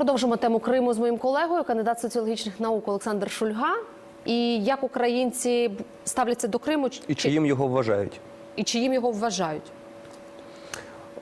Продовжимо тему Криму з моїм колегою, кандидат соціологічних наук Олександр Шульга. І як українці ставляться до Криму, чи- І чиїм його вважають? і чиїм його вважають?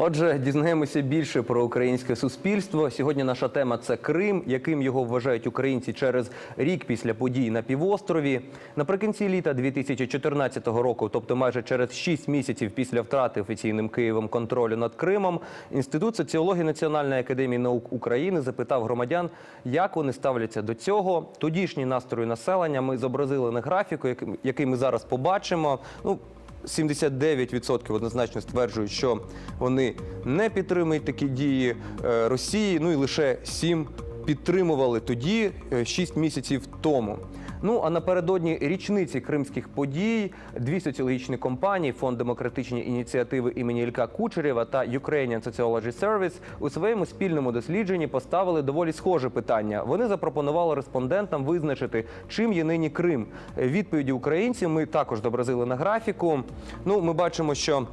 Отже, дізнаємося більше про українське суспільство. Сьогодні наша тема це Крим, яким його вважають українці через рік після подій на півострові. Наприкінці літа 2014 року, тобто майже через 6 місяців після втрати офіційним Києвом контролю над Кримом, інститут соціології Національної академії наук України запитав громадян, як вони ставляться до цього. Тодішні настрої населення ми зобразили на графіку, який- ми зараз побачимо. Ну 79% однозначно стверджують, що вони не підтримують такі дії е, Росії. Ну і лише 7 підтримували тоді, 6 місяців тому. Ну а напередодні річниці кримських подій дві соціологічні компанії Фонд демократичні ініціативи імені Ілька Кучерєва та Ukrainian Sociology Service у своєму спільному дослідженні поставили доволі схоже питання. Вони запропонували респондентам визначити, чим є нині Крим. Відповіді українців ми також зобразили на графіку. Ну, ми бачимо, що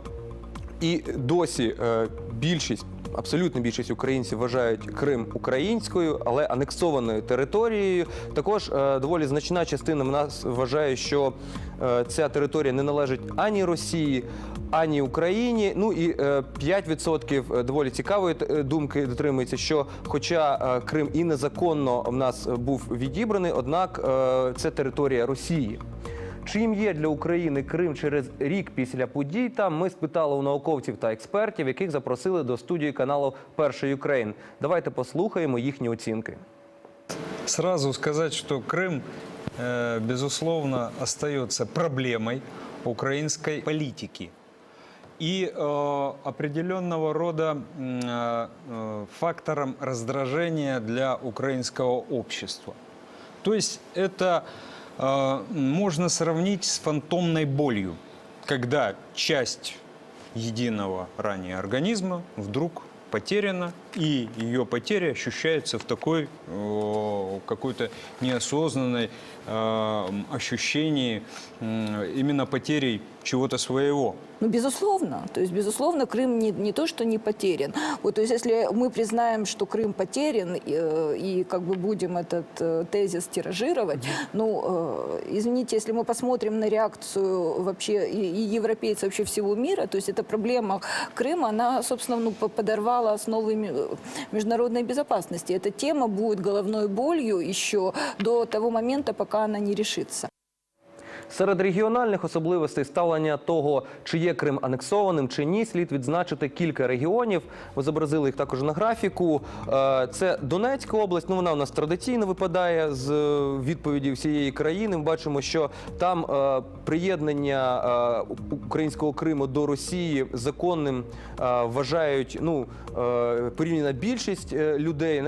і досі е, більшість, абсолютна більшість українців вважають Крим українською, але анексованою територією. Також е, доволі значна частина в нас вважає, що е, ця територія не належить ані Росії, ані Україні. Ну і е, 5% доволі цікавої е, думки дотримується, що хоча е, Крим і незаконно в нас був відібраний, однак е, це територія Росії. Чим є для України Крим через рік після подій? Там ми спитали у науковців та експертів, яких запросили до студії каналу Перший Україн. Давайте послухаємо їхні оцінки. Сразу сказать, что Крым, э, безусловно, остается проблемой украинской политики и э, определенного рода м, э, э, фактором раздражения для украинского общества. То есть это э, можно сравнить с фантомной болью, когда часть единого ранее организма вдруг потеряна, и ее потеря ощущается в такой какой-то неосознанной э, ощущении именно потерей чего-то своего. Ну, безусловно. То есть, безусловно, Крым не, не то, что не потерян. Вот, то есть, если мы признаем, что Крым потерян, э, и как бы будем этот э, тезис тиражировать, ну, э, извините, если мы посмотрим на реакцию вообще и, и европейцев вообще всего мира, то есть, эта проблема Крыма, она, собственно, ну, по- подорвала основы международной безопасности. Эта тема будет головной болью еще до того момента, пока она не решится. Серед регіональних особливостей ставлення того, чи є Крим анексованим чи ні, слід відзначити кілька регіонів. Ми зобразили їх також на графіку. Е, Це Донецька область. Ну вона у нас традиційно випадає з е, відповіді всієї країни. Ми бачимо, що там е, приєднання українського Криму до Росії законним вважають ну порівняна більшість людей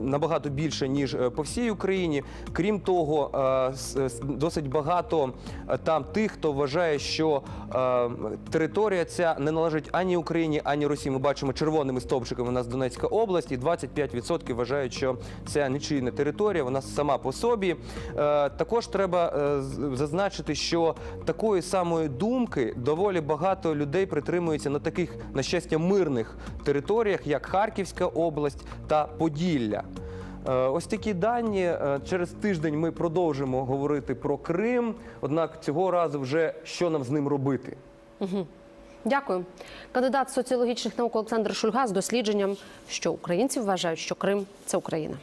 набагато більше ніж по всій Україні. Крім того, досить багато е, там тих, хто вважає, що е, територія ця не належить ані Україні, ані Росії. Ми бачимо червоними стовпчиками у нас Донецька область, і 25% вважають, що це нічийна територія, вона сама по собі. Е, Також треба е, зазначити, що такої самої думки доволі багато людей притримуються на таких, на щастя, мирних територіях, як Харківська область та Поділля. Е, Ось такі дані. Е, Через тиждень ми продовжимо говорити про Крим. Однак цього разу вже що нам з ним робити. Дякую. Кандидат соціологічних наук Олександр Шульга з дослідженням, що українці вважають, що Крим це Україна.